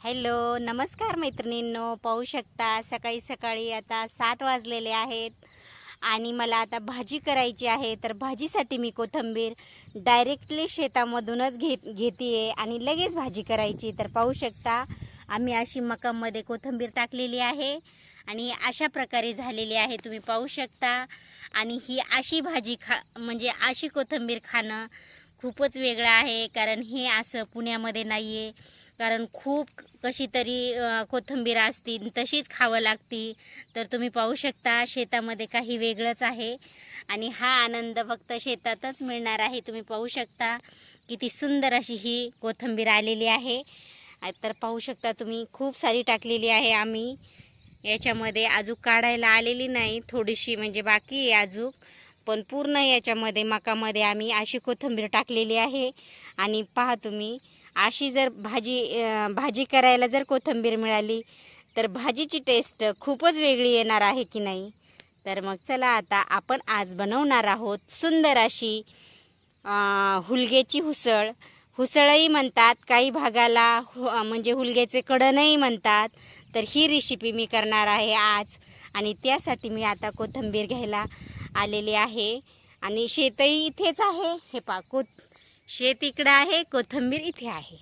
Hello नमस्कार मैत्रिणींनो. पाहू शकता सकाळी सकाळी आता सात वाजलेले आहेत आणि मला आता भाजी करायची आहे. तर भाजीसाठी मी कोथिंबीर डायरेक्टली शेतामधूनच घेत घेते आणि लगेच भाजी करायची. तर पाहू शकता आम्ही अशी मकामध्ये कोथिंबीर टाकलेली आहे आणि अशा प्रकारे झालेली आहे. तुम्ही पाहू शकता. आणि ही अशी भाजी खा म्हणजे अशी कोथिंबीर खाणं खूपच वेगळं आहे कारण हे असं पुण्यामध्ये नाही आहे कारण खूप कशी तरी अ, कोथिंबीर असती तशीच खावं लागती. तर तुम्ही पाहू शकता शेतामध्ये काही वेगळंच आहे. आणि हा आनंद फक्त शेतातच मिळणार आहे. तुम्ही पाहू शकता किती सुंदर अशी ही कोथिंबीर आलेली आहे. तर पाहू शकता तुम्ही खूप सारी टाकलेली आहे आम्ही. याच्यामध्ये अजून काढायला आलेली नाही. थोडीशी म्हणजे बाकी आहे अजून पण पूर्ण याच्यामध्ये मकामध्ये आम्ही अशी कोथिंबीर टाकलेली आहे. आणि पहा तुम्ही अशी जर भाजी भाजी करायला जर कोथिंबीर मिळाली तर भाजीची टेस्ट खूपच वेगळी येणार आहे की नाही? तर मग चला आता आपण आज बनवणार आहोत सुंदर अशी हुलगेची हुलग्याची हुसळ हुसळही म्हणतात काही भागाला हु म्हणजे हुलग्याचे कडणही म्हणतात. तर ही रेसिपी मी करणार आहे आज. आणि त्यासाठी मी आता कोथिंबीर घ्यायला आलेली आहे. आणि शेतही इथेच आहे. हे पा कोथ शेत इकडं आहे कोथिंबीर इथे आहे.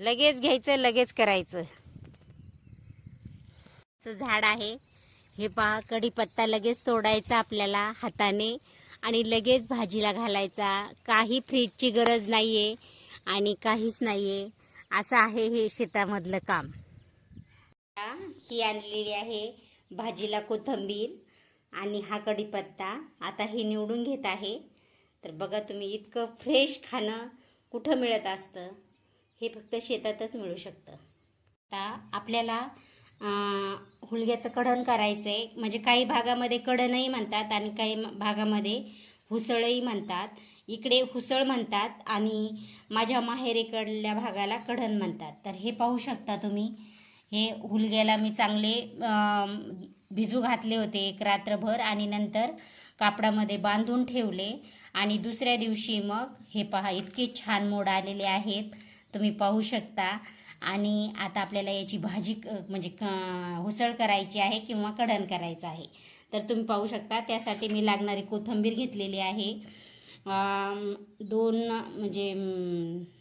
लगेच घ्यायचं लगेच करायचं. चं झाड आहे. हे पहा कढीपत्ता लगेच तोडायचा आपल्याला हाताने. आणि लगेच भाजीला घालायचा. काही फ्रीजची गरज नाही आहे आणि काहीच नाही आहे असं आहे हे शेतामधलं काम. ही आणलेली आहे भाजीला कोथिंबीर. आणि हा कढीपत्ता आता हे निवडून घेत आहे. तर बघा तुम्ही इतकं फ्रेश खाणं कुठं मिळत असतं? हे फक्त शेतातच मिळू शकतं. आता आपल्याला हुलग्याचं कढण करायचं आहे म्हणजे काही भागामध्ये कढणही म्हणतात आणि काही भागामध्ये हुसळही म्हणतात. इकडे हुसळ म्हणतात आणि माझ्या माहेरीकडल्या भागाला कढण म्हणतात. तर हे पाहू शकता तुम्ही. हे हुलग्याला मी चांगले भिजू घातले होते एक रात्रभर आणि नंतर कापडामध्ये बांधून ठेवले. आणि दुसऱ्या दिवशी मग हे पहा इतके छान मोड आलेले आहेत तुम्ही पाहू शकता. आणि आता आपल्याला याची भाजी क- म्हणजे क- हुसळ करायची आहे किंवा कढण करायचं आहे. तर तुम्ही पाहू शकता त्यासाठी मी लागणारी कोथिंबीर घेतलेली आहे. दोन म्हणजे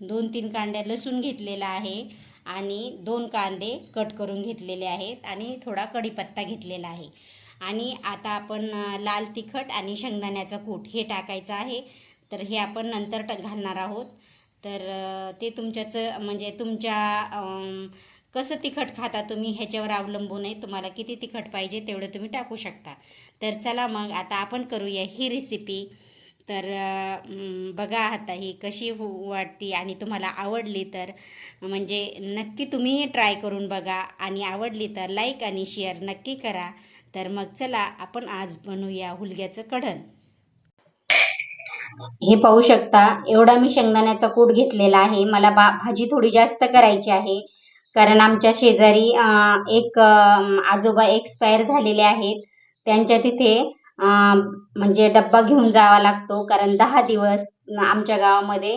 दोन तीन कांड्या लसूण घेतलेला आहे. आणि दोन कांदे कट करून घेतलेले आहेत आणि थोडा कढीपत्ता घेतलेला आहे. आणि आता आपण लाल तिखट आणि शेंगदाण्याचा कूट हे टाकायचं आहे. तर हे आपण नंतर ट घालणार आहोत. तर ते तुमच्याच म्हणजे तुमच्या कसं तिखट खाता तुम्ही ह्याच्यावर अवलंबून आहे. तुम्हाला किती तिखट पाहिजे तेवढं तुम्ही टाकू शकता. तर चला मग आता आपण करूया ही रेसिपी तर बघा आता ही कशी हो- वाटती आणि तुम्हाला आवडली तर म्हणजे नक्की तुम्हीही ट्राय करून बघा आणि आवडली तर लाईक आणि शेअर नक्की करा. तर मग चला आपण आज बनवूया हुलग्याचं कढण. हे पाहू शकता एवढा मी शेंगदाण्याचा कूट घेतलेला आहे. मला बा भाजी थोडी जास्त करायची आहे. कारण आमच्या शेजारी एक आजोबा एक्सपायर झालेले आहेत. त्यांच्या तिथे म्हणजे डब्बा घेऊन जावा लागतो. कारण दहा दिवस आमच्या गावामध्ये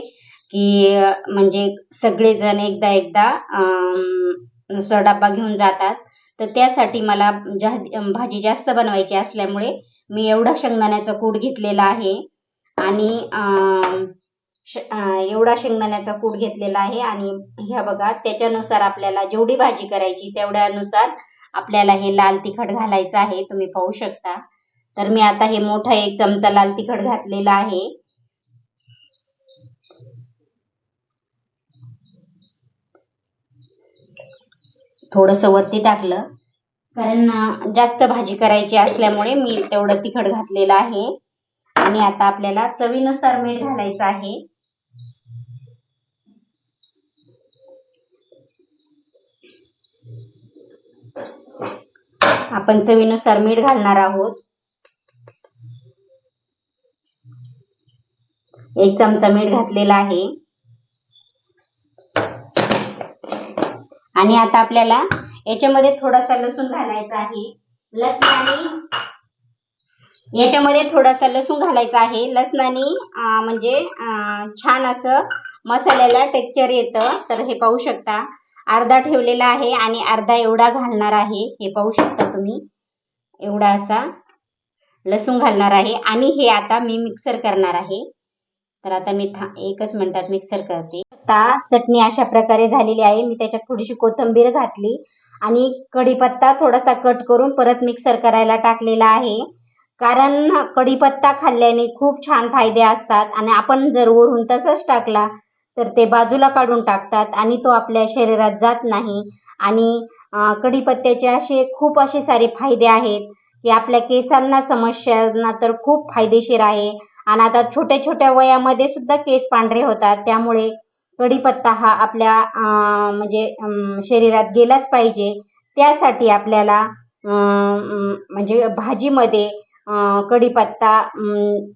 की म्हणजे सगळेजण एकदा एकदा अं, डब्बा घेऊन जातात. तर त्यासाठी मला जा भाजी जास्त बनवायची असल्यामुळे मी एवढा शेंगदाण्याचा कूट घेतलेला आहे. आणि श- एवढा शेंगदाण्याचा कूट घेतलेला आहे. आणि ह्या बघा त्याच्यानुसार आपल्याला जेवढी भाजी करायची तेवढ्यानुसार आपल्याला हे लाल तिखट घालायचं आहे. तुम्ही पाहू शकता. तर मी आता हे मोठा एक चमचा लाल तिखट घातलेला आहे. थोडस वरती टाकलं. कारण जास्त भाजी करायची असल्यामुळे मी तेवढं तिखट घातलेलं आहे. आणि आता आपल्याला चवीनुसार मीठ घालायचं आहे. आपण चवीनुसार मीठ घालणार आहोत. एक चमचा मीठ घातलेला आहे. आणि आता आपल्याला याच्यामध्ये थोडासा लसूण घालायचा आहे. लसणाने याच्यामध्ये थोडासा लसूण घालायचा आहे. लसणाने म्हणजे छान असं मसाल्याला टेक्चर येतं. तर हे पाहू शकता. अर्धा ठेवलेला आहे आणि अर्धा एवढा घालणार आहे. हे पाहू शकता तुम्ही. एवढा असा लसूण घालणार आहे. आणि हे आता मी मिक्सर करणार आहे. तर आता मी एकच मिनिटात मिक्सर करते. आता चटणी अशा प्रकारे झालेली आहे. मी त्याच्यात थोडीशी कोथिंबीर घातली आणि कढीपत्ता थोडासा कट करून परत मिक्सर करायला टाकलेला आहे. कारण कढीपत्ता खाल्ल्याने खूप छान फायदे असतात आणि आपण जर वरून तसंच टाकला तर ते बाजूला काढून टाकतात आणि तो आपल्या शरीरात जात नाही. आणि कढीपत्त्याचे असे खूप असे सारे फायदे आहेत की आपल्या केसांना समस्यांना तर खूप फायदेशीर आहे. आणि आता छोट्या छोट्या वयामध्ये सुद्धा केस पांढरे होतात. त्यामुळे कढीपत्ता हा आपल्या म्हणजे शरीरात गेलाच पाहिजे. त्यासाठी आपल्याला म्हणजे भाजीमध्ये कढीपत्ता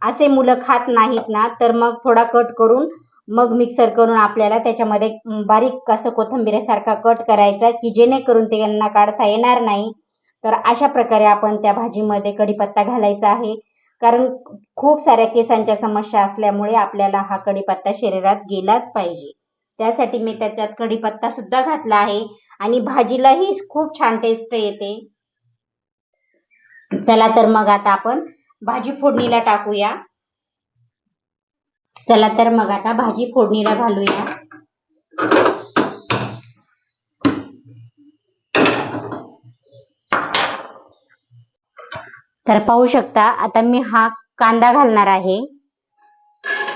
असे मुलं खात नाहीत ना तर मग थोडा कट करून मग मिक्सर करून आपल्याला त्याच्यामध्ये बारीक असं कोथिंबिरीसारखा कट करायचा की जेणेकरून ते यांना काढता येणार नाही. तर अशा प्रकारे आपण त्या भाजीमध्ये कढीपत्ता घालायचा आहे. कारण खूप साऱ्या केसांच्या समस्या असल्यामुळे आपल्याला हा कढीपत्ता शरीरात गेलाच पाहिजे. त्यासाठी मी त्याच्यात कढीपत्ता सुद्धा घातला आहे आणि भाजीलाही खूप छान टेस्ट येते. चला तर मग आता आपण भाजी फोडणीला टाकूया. चला तर मग आता भाजी फोडणीला घालूया. तर पाहू शकता आता मी हा कांदा घालणार आहे.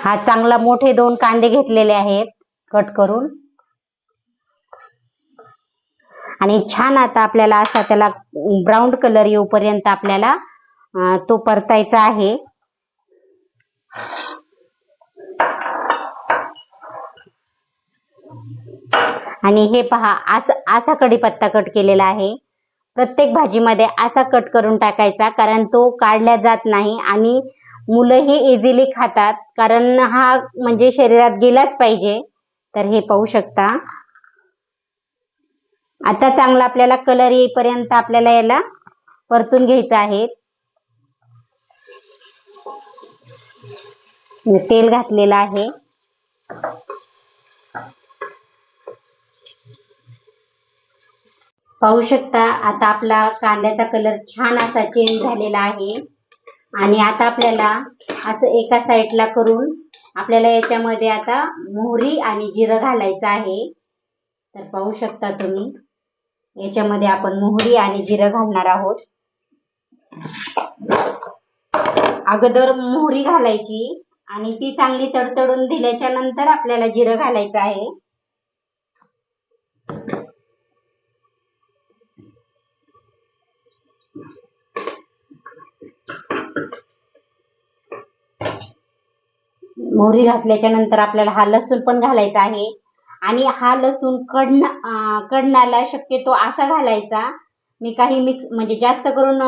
हा चांगला मोठे दोन कांदे घेतलेले आहेत कट करून. आणि छान आता आपल्याला असा त्याला ब्राऊन कलर येऊपर्यंत आपल्याला तो परतायचा आहे. आणि हे पहा असा असा कढीपत्ता कट केलेला आहे. प्रत्येक भाजीमध्ये असा कट करून टाकायचा कारण तो काढला जात नाही आणि मुलंही इझिली खातात कारण हा म्हणजे शरीरात गेलाच पाहिजे. तर हे पाहू शकता. आता चांगला आपल्याला कलर येईपर्यंत आपल्याला याला परतून घ्यायचं आहे. तेल घातलेलं आहे. पाहू शकता आता आपला कांद्याचा कलर छान असा चेंज झालेला आहे. आणि आता आपल्याला असं एका साईडला करून आपल्याला याच्यामध्ये आता मोहरी आणि जिरं घालायचं आहे. तर पाहू शकता तुम्ही याच्यामध्ये आपण मोहरी आणि जिरं घालणार आहोत. अगोदर मोहरी घालायची आणि ती चांगली तडतडून दिल्याच्या नंतर आपल्याला जिरं घालायचं आहे. मोहरी घातल्याच्या नंतर आपल्याला हा लसूण पण घालायचा आहे. आणि हा लसूण कडन कडणाला शक्यतो असा घालायचा मी काही मिक्स म्हणजे जास्त करून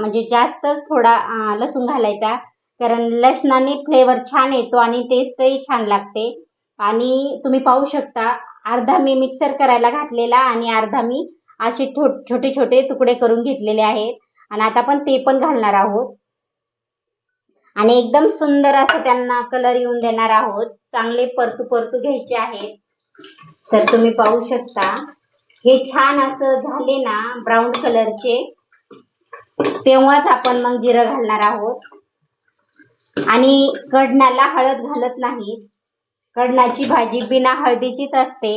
म्हणजे जास्तच थोडा लसूण घालायचा. कारण लसणाने फ्लेवर छान येतो आणि टेस्टही छान लागते. आणि तुम्ही पाहू शकता अर्धा मी मिक्सर करायला घातलेला आणि अर्धा मी असे छोटे छोटे तुकडे करून घेतलेले आहेत. आणि आता आपण ते पण घालणार आहोत. आणि एकदम सुंदर असं त्यांना कलर येऊन देणार आहोत. चांगले परतू परतू घ्यायचे आहेत. तर तुम्ही पाहू शकता. हे छान असं झाले ना ब्राऊन कलरचे तेव्हाच आपण मग जिरं घालणार आहोत. आणि कडणाला हळद घालत नाही कडणाची भाजी बिना हळदीचीच असते.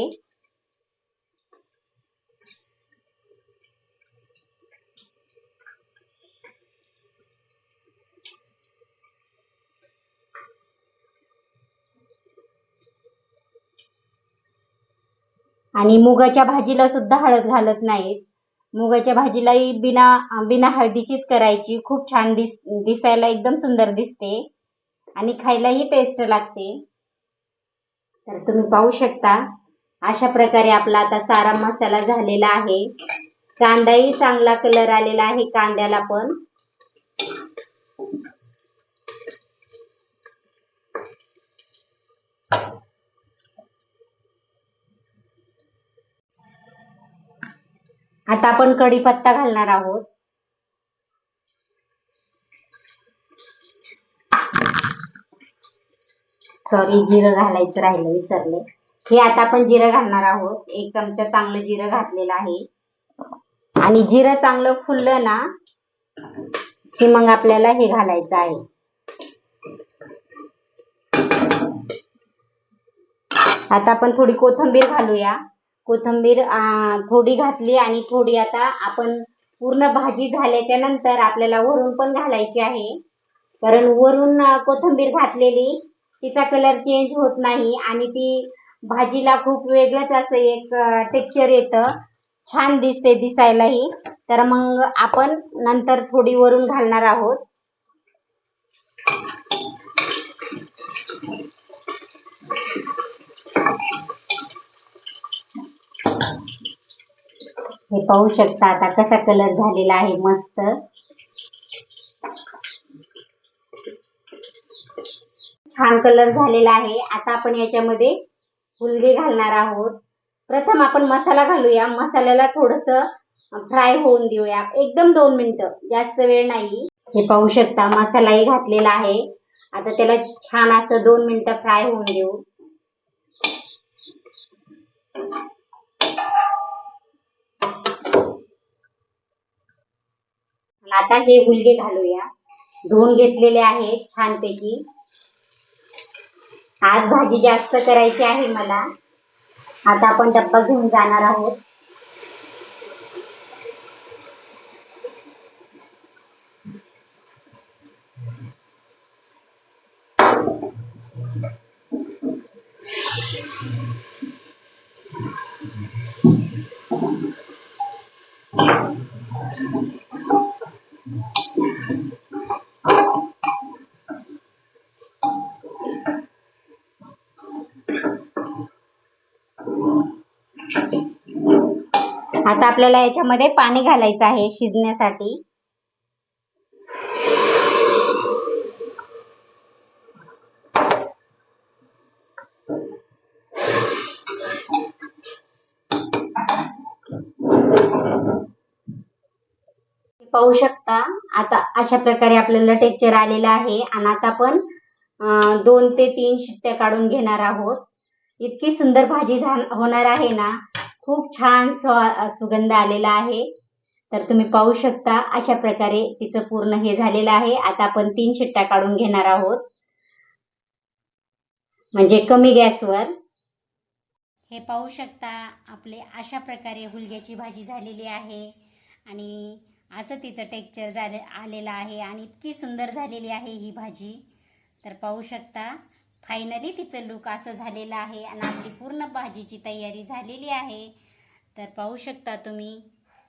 आणि मुगाच्या भाजीला सुद्धा हळद घालत नाहीत. मुगाच्या भाजीलाही बिना बिना हळदीचीच करायची. खूप छान दिस दिसायला एकदम सुंदर दिसते. आणि खायलाही टेस्ट लागते. तर तुम्ही पाहू शकता अशा प्रकारे आपला आता सारा मसाला झालेला आहे. कांदाही चांगला कलर आलेला आहे कांद्याला पण. आता आपण कढीपत्ता घालणार आहोत. सॉरी जिरं घालायचं राहिलं विसरले. हे आता आपण जिरं घालणार आहोत. एक चमचा चांगलं जिरं घातलेलं आहे. आणि जिरं चांगलं फुललं ना की मग आपल्याला हे घालायचं आहे. आता आपण थोडी कोथिंबीर घालूया. कोथिंबीर थोडी घातली आणि थोडी आता आपण पूर्ण भाजी झाल्याच्यानंतर आपल्याला वरून पण घालायची आहे. कारण वरून कोथंबीर कोथिंबीर घातलेली तिचा कलर चेंज होत नाही आणि ती भाजीला खूप वेगळंच असं एक टेक्स्चर येतं. छान दिसते दिसायलाही. तर मग आपण नंतर थोडी वरून घालणार आहोत. हे पाहू शकता आता कसा कलर झालेला आहे मस्त. छान कलर झालेला आहे. आता आपण याच्यामध्ये फुलगे घालणार आहोत. प्रथम आपण मसाला घालूया. मसाल्याला थोडस फ्राय होऊन देऊया. एकदम दोन मिनिटं. जास्त वेळ नाही. हे पाहू शकता मसालाही घातलेला आहे. आता त्याला छान असं दोन मिनिटं फ्राय होऊन देऊ. आता हे हुलगे घालूया. धुवून घेतलेले आहेत छानपैकी. आज भाजी जास्त करायची आहे मला. आता आपण डब्बा घेऊन जाणार आहोत. आता आपल्याला याच्यामध्ये पाणी घालायचं आहे शिजण्यासाठी. पाहू शकता आता अशा प्रकारे आपल्याला टेक्चर आलेलं आहे आणि आता आपण दोन ते तीन शिट्ट्या काढून घेणार आहोत. इतकी सुंदर भाजी होणार आहे ना. खूप छान स्वा- सुगंध आलेला आहे. तर तुम्ही पाहू शकता अशा प्रकारे तिचं पूर्ण हे झालेलं आहे. आता आपण तीन शिट्ट्या काढून घेणार आहोत. म्हणजे कमी गॅसवर. हे पाहू शकता आपले अशा प्रकारे हुलग्याची भाजी झालेली आहे. आणि असं तिचं टेक्चर झाले आलेलं आहे. आणि इतकी सुंदर झालेली आहे ही भाजी. तर पाहू शकता फायनली तिचं लुक असं झालेलं आहे. आणि आपली पूर्ण भाजीची तयारी झालेली आहे. तर पाहू शकता तुम्ही